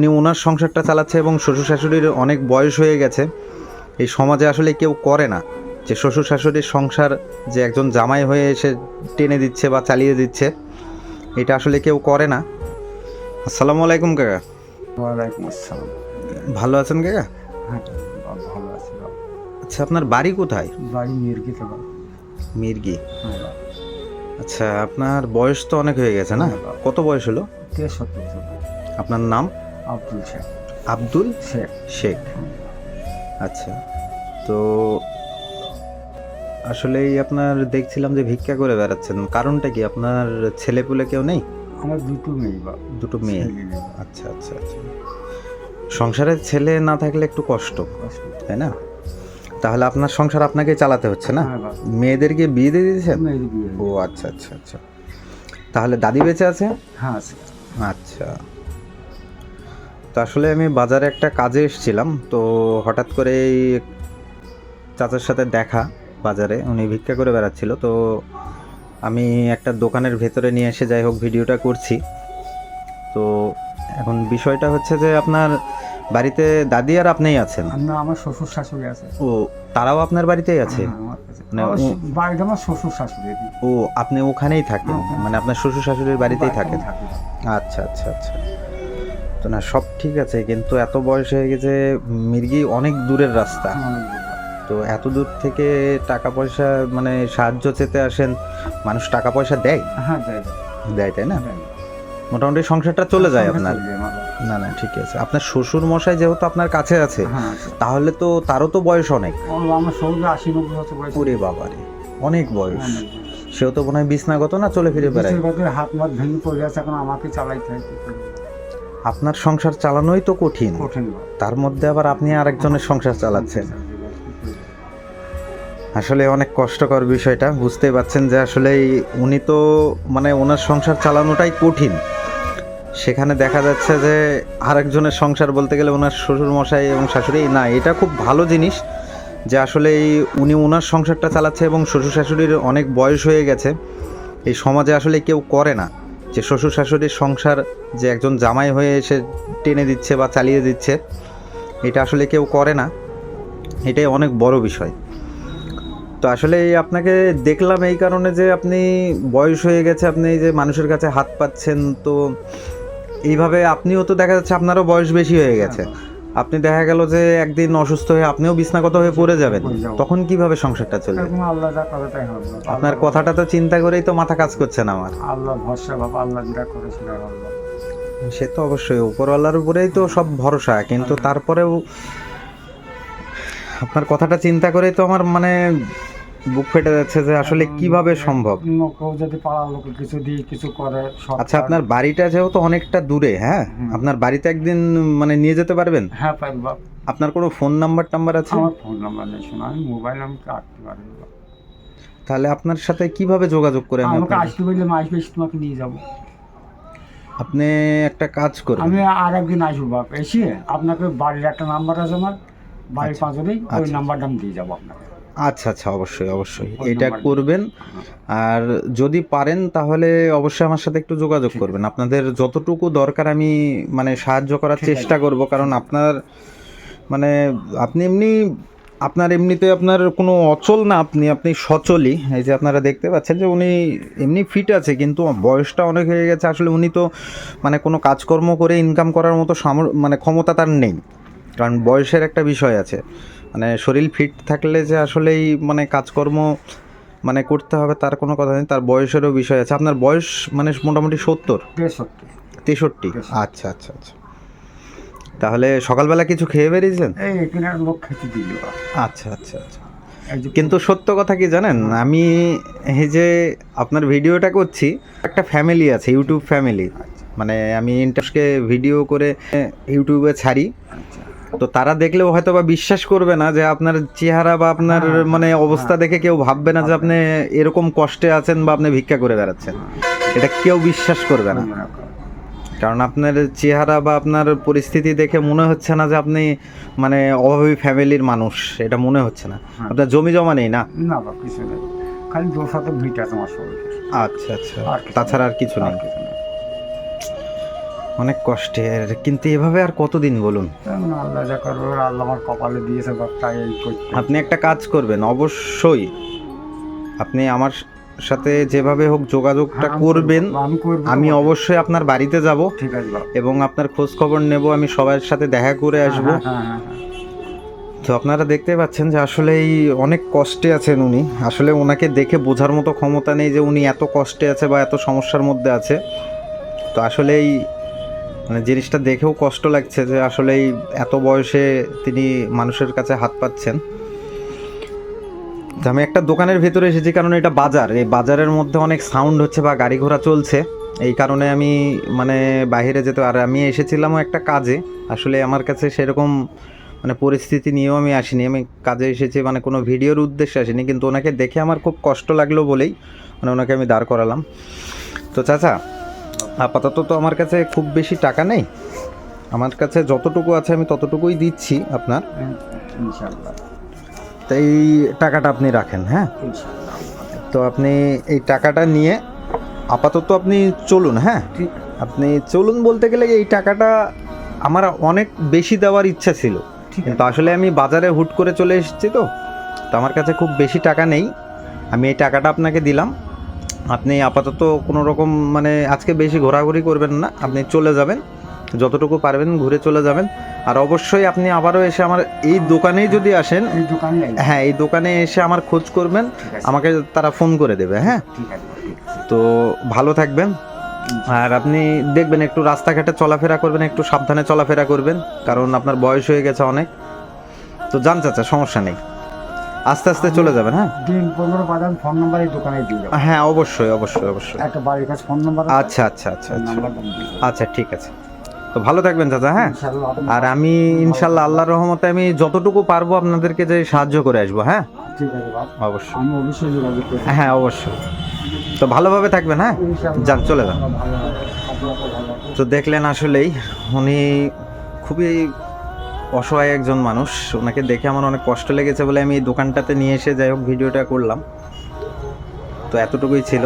উনি ওনার সংসারটা চালাচ্ছে এবং শ্বশুর শাশুড়ির অনেক বয়স হয়ে গেছে। এই সমাজে আসলে কেউ করে না। যে শ্বশুর শাশুড়ির সংসার যে একজন জামাই হয়ে এসে টেনে দিচ্ছে বা চালিয়ে দিচ্ছে এটা আসলে কেউ করে না। আসসালামু আলাইকুম কাকা। ওয়ালাইকুম আসসালাম। ভালো আছেন কাকা? হ্যাঁ ভালো আছি আচ্ছা আপনার বাড়ি কোথায়? বাড়ি মির্গিতে বাবা। মির্গি? হ্যাঁ আচ্ছা আপনার বয়স তো অনেক হয়ে গেছে না? কত বয়স হলো? তেষট্টি আপনার নাম? আব্দুল শেখ। আব্দুল শেখ। শেখ। আচ্ছা তো আসলেই আপনার দেখছিলাম যে ভিক্ষা করে বেড়াচ্ছেন। কারণটা কি? আপনার ছেলেপুলে কেউ নেই? আমার দুটো মেয়ে বাবা দুটো মেয়ে? ছেলে। আচ্ছা আচ্ছা আচ্ছা। সংসারে ছেলে না থাকলে একটু কষ্ট। তাই না? তাহলে আপনার সংসার আপনাকে চালাতে হচ্ছে না? হ্যাঁ। মেয়েদেরকে বিয়ে দিয়ে দিয়েছেন? ও আচ্ছা আচ্ছা আচ্ছা। তাহলে দাদি বেঁচে আছে? হ্যাঁ আছে। আচ্ছা। তো আসলে আমি বাজারে একটা কাজে এসেছিলাম তো হঠাৎ করে এই চাচার সাথে দেখা বাজারে উনি ভিক্ষা করে বেড়াচ্ছিল তো আমি একটা দোকানের ভেতরে নিয়ে এসে যাই হোক ভিডিওটা করছি। তো এখন বিষয়টা হচ্ছে যে আপনার বাড়িতে দাদি আর আপনিই আছেন? না আমার শ্বশুর শাশুড়ি আছে। ও তারাও আপনার বাড়িতেই আছে? হ্যাঁ, আমার কাছে। মানে ও- বাড়িটা আমার শ্বশুর শাশুড়ি ও আপনি ওখানেই থাকেন? মানে আপনার শ্বশুর শাশুড়ির বাড়িতেই থাকেন? আচ্ছা আচ্ছা আচ্ছা। তো না সব ঠিক আছে কিন্তু এত বয়স হয়ে গেছে মির্গি অনেক দূরের রাস্তা। তো এত দূর থেকে টাকা পয়সা মানে সাহায্য চেতে আসেন মানুষ টাকা পয়সা দেয়? হ্যাঁ দেয় তাই না? মোটামুটি সংসারটা চলে যায় আপনার। না না ঠিক আছে। আপনার শ্বশুর মশাই যেহেতু আপনার কাছে আছে হ্যাঁ তাহলে তো তারও তো বয়স অনেক। ও আমার সৌদি আশি নব্বই বছর বয়স। ওরে বাবারে অনেক বয়স। সেও তো মনে হয় বিছনাগত না চলে ফিরে বেড়ায়? হাত মাত ভেঙে পড়ে আছে এখন আমাকে চালাইতে হয়? আপনার সংসার চালানোই তো কঠিন। কঠিন। তার মধ্যে আবার আপনি আরেকজনের সংসার চালাচ্ছেন। আসলে অনেক কষ্টকর বিষয়টা বুঝতেই পারছেন যে আসলে উনি তো মানে ওনার সংসার চালানোটাই কঠিন। সেখানে দেখা যাচ্ছে যে আরেকজনের সংসার বলতে গেলে ওনার শ্বশুর মশাই এবং শাশুড়ি না এটা খুব ভালো জিনিস যে আসলে উনি ওনার সংসারটা চালাচ্ছে এবং শ্বশুর শাশুড়ির অনেক বয়স হয়ে গেছে। এই সমাজে আসলে কেউ করে না। যে শ্বশুর শাশুড়ির সংসার যে একজন জামাই হয়ে এসে টেনে দিচ্ছে বা চালিয়ে দিচ্ছে, এটা আসলে কেউ করে না। এটাই অনেক বড় বিষয়। তো আসলে আপনাকে দেখলাম এই কারণে যে আপনি বয়স হয়ে গেছে, আপনি যে মানুষের কাছে হাত পাচ্ছেন, তো এইভাবে আপনিও তো দেখা যাচ্ছে আপনারও বয়স বেশি হয়ে গেছে। আপনি দেখা গেল যে একদিন অসুস্থ হয়ে আপনিও বিছনাগত হয়ে পড়ে যাবেন। তখন কীভাবে সংসারটা চলবে? আল্লাহ যা কথাটাই হবে। আপনার কথাটা তো চিন্তা করেই তো মাথা কাজ করছে না আমার। আল্লাহ ভরসা বাবা আল্লাহ যেটা করে আল্লাহ সে তো অবশ্যই উপরওয়ালার উপরেই তো সব ভরসা কিন্তু তারপরেও আপনার কথাটা চিন্তা করেই তো আমার মানে বুক ফেটে যাচ্ছে যে আসলে কীভাবে সম্ভব? কেউ যদি পাড়ার লোক কিছু দিয়ে কিছু করে আচ্ছা আপনার বাড়িটা যেহেতু অনেকটা দূরে হ্যাঁ? আপনার বাড়িতে একদিন মানে নিয়ে যেতে পারবেন? হ্যাঁ পাই বাবা আপনার কোনো ফোন নাম্বার টাম্বার আছে? আমার ফোন নাম্বার নেই শোনা আমি মোবাইল নাম্বার রাখতে পারি তাহলে আপনার সাথে কীভাবে যোগাযোগ করে আমি আমাকে আসতে বললে আমি আসবে তোমাকে নিয়ে যাব। আপনি একটা কাজ করুন। আমি আর একদিন আসব বাপ। এসে আপনাকে বাড়ির একটা নাম্বার আছে আমার বাড়ির পাঁচজনেই ওই আচ্ছা। নাম্বারটা আমি দিয়ে যাব আপনাকে। আচ্ছা আচ্ছা অবশ্যই অবশ্যই। এটা করবেন। আর যদি পারেন তাহলে অবশ্যই আমার সাথে একটু যোগাযোগ করবেন। আপনাদের যতটুকু দরকার আমি মানে সাহায্য করার চেষ্টা করব। কারণ আপনার মানে আপনি এমনি আপনার এমনিতে আপনার কোনো অচল না আপনি আপনি সচলই। এই যে আপনারা দেখতে পাচ্ছেন যে উনি এমনি ফিট আছে কিন্তু বয়সটা অনেক হয়ে গেছে। আসলে উনি তো মানে কোনো কাজকর্ম করে ইনকাম করার মতো মানে ক্ষমতা তার নেই। কারণ বয়সের একটা বিষয় আছে। মানে শরীর ফিট থাকলে যে আসলেই মানে কাজকর্ম মানে করতে হবে তার কোনো কথা নেই তার বয়সেরও বিষয় আছে। আপনার বয়স মানে মোটামুটি সত্তর? তেষট্টি। আচ্ছা আচ্ছা আচ্ছা। তাহলে সকালবেলা কিছু খেয়ে বেরিয়েছেন এই এখানে এক খেতে দিল। আচ্ছা আচ্ছা আচ্ছা। কিন্তু সত্য কথা কি জানেন? আমি এই যে আপনার ভিডিওটা করছি একটা ফ্যামিলি আছে ইউটিউব ফ্যামিলি মানে আমি ইন্টারেস্টকে ভিডিও করে ইউটিউবে ছাড়ি। আচ্ছা। তো তারা দেখলেও হয়তো বা বিশ্বাস করবে না যে আপনার চেহারা বা আপনার হ্যাঁ, মানে অবস্থা দেখে কেউ ভাববে না যে আপনি এরকম কষ্টে আছেন বা আপনি ভিক্ষা করে বেড়াচ্ছেন। এটা কেউ বিশ্বাস করবে না। কারণ আপনার চেহারা বা আপনার পরিস্থিতি দেখে মনে হচ্ছে না যে আপনি মানে অভাবী ফ্যামিলির মানুষ এটা মনে হচ্ছে না। হ্যাঁ। আপনার জমি জমা নেই না? না কিছু নেই। খালি দু ভিটা তোমার শরীরে আচ্ছা আচ্ছা। তাছাড়া আর কিছু নেই। অনেক কষ্টের কিন্তু এভাবে আর কতদিন বলুন? আল্লাহ যা করবে আল্লাহ আমার কপালে দিয়েছে তাই এই করতে আপনি একটা কাজ করবেন অবশ্যই। আপনি আমার সাথে যেভাবে হোক যোগাযোগটা হ্যাঁ, করবেন। আমি। অবশ্যই আপনার বাড়িতে যাব ঠিক আছে এবং আপনার খোঁজ খবর নেব আমি সবার সাথে দেখা করে আসব। হ্যাঁ, হ্যাঁ, হ্যাঁ। তো আপনারা দেখতে পাচ্ছেন যে আসলেই অনেক কষ্টে আছেন উনি। আসলে ওনাকে দেখে বোঝার মতো ক্ষমতা নেই যে উনি এত কষ্টে আছে বা এত সমস্যার মধ্যে আছে। তো আসলেই মানে জিনিসটা দেখেও কষ্ট লাগছে যে আসলেই এত বয়সে তিনি মানুষের কাছে হাত পাচ্ছেন। আমি একটা দোকানের ভেতরে এসেছি কারণ এটা বাজার। এই বাজারের মধ্যে অনেক সাউন্ড হচ্ছে বা গাড়ি ঘোড়া চলছে। এই কারণে আমি মানে বাইরে যেতে আর আমি এসেছিলামও একটা কাজে। আসলে আমার কাছে সেরকম মানে পরিস্থিতি নিয়েও আমি আসিনি। আমি কাজে এসেছি মানে কোনো ভিডিওর উদ্দেশ্যে আসিনি। কিন্তু ওনাকে দেখে আমার খুব কষ্ট লাগল বলেই মানে ওনাকে আমি দাঁড় করালাম। তো চাচা আপাতত তো আমার কাছে খুব বেশি টাকা নেই। আমার কাছে যতটুকু আছে আমি ততটুকুই দিচ্ছি আপনার। ইনশাআল্লাহ। তো এই টাকাটা আপনি রাখেন হ্যাঁ? তো আপনি এই টাকাটা নিয়ে আপাতত আপনি চলুন হ্যাঁ? আপনি চলুন বলতে গেলে এই টাকাটা আমার অনেক বেশি দেওয়ার ইচ্ছা ছিল। কিন্তু আসলে আমি বাজারে হুট করে চলে এসেছি তো। তো আমার কাছে খুব বেশি টাকা নেই। আমি এই টাকাটা আপনাকে দিলাম। আপনি আপাতত কোনো রকম মানে আজকে বেশি ঘোরাঘুরি করবেন না আপনি চলে যাবেন যতটুকু পারবেন ঘুরে চলে যাবেন। আর অবশ্যই আপনি আবারও এসে আমার এই দোকানেই যদি আসেন। হ্যাঁ এই দোকানে এসে আমার খোঁজ করবেন আমাকে তারা ফোন করে দেবে হ্যাঁ। তো ভালো থাকবেন। আর আপনি দেখবেন একটু রাস্তাঘাটে চলাফেরা করবেন একটু সাবধানে চলাফেরা করবেন কারণ আপনার বয়স হয়ে গেছে অনেক। তো যান চাচা সমস্যা নেই। আস্তে আস্তে চলে যাবেন হ্যাঁ? দিন পনেরো বাদাম ফোন নাম্বার এই দোকানে দিয়ে যাব হ্যাঁ অবশ্যই অবশ্যই অবশ্যই। একটা বাড়ির কাছে ফোন নাম্বার আচ্ছা আচ্ছা আচ্ছা আচ্ছা। আচ্ছা ঠিক আছে। তো ভালো থাকবেন চাচা হ্যাঁ? ইনশাআল্লাহ আর আমি ইনশাল্লাহ আল্লাহর রহমতে আমি যতটুকু পারব আপনাদেরকে যে সাহায্য করে আসব হ্যাঁ? ঠিক আছে অবশ্যই। আমি অবশ্যই যোগাযোগ করব হ্যাঁ অবশ্যই। তো ভালোভাবে থাকবেন হ্যাঁ। যান চলে যান। তো দেখলেন আসলেই উনি খুবই অসহায় একজন মানুষ। ওনাকে দেখে আমার অনেক কষ্ট লেগেছে বলে আমি এই দোকানটাতে নিয়ে এসে যাই হোক, ভিডিওটা করলাম। তো এতটুকুই ছিল।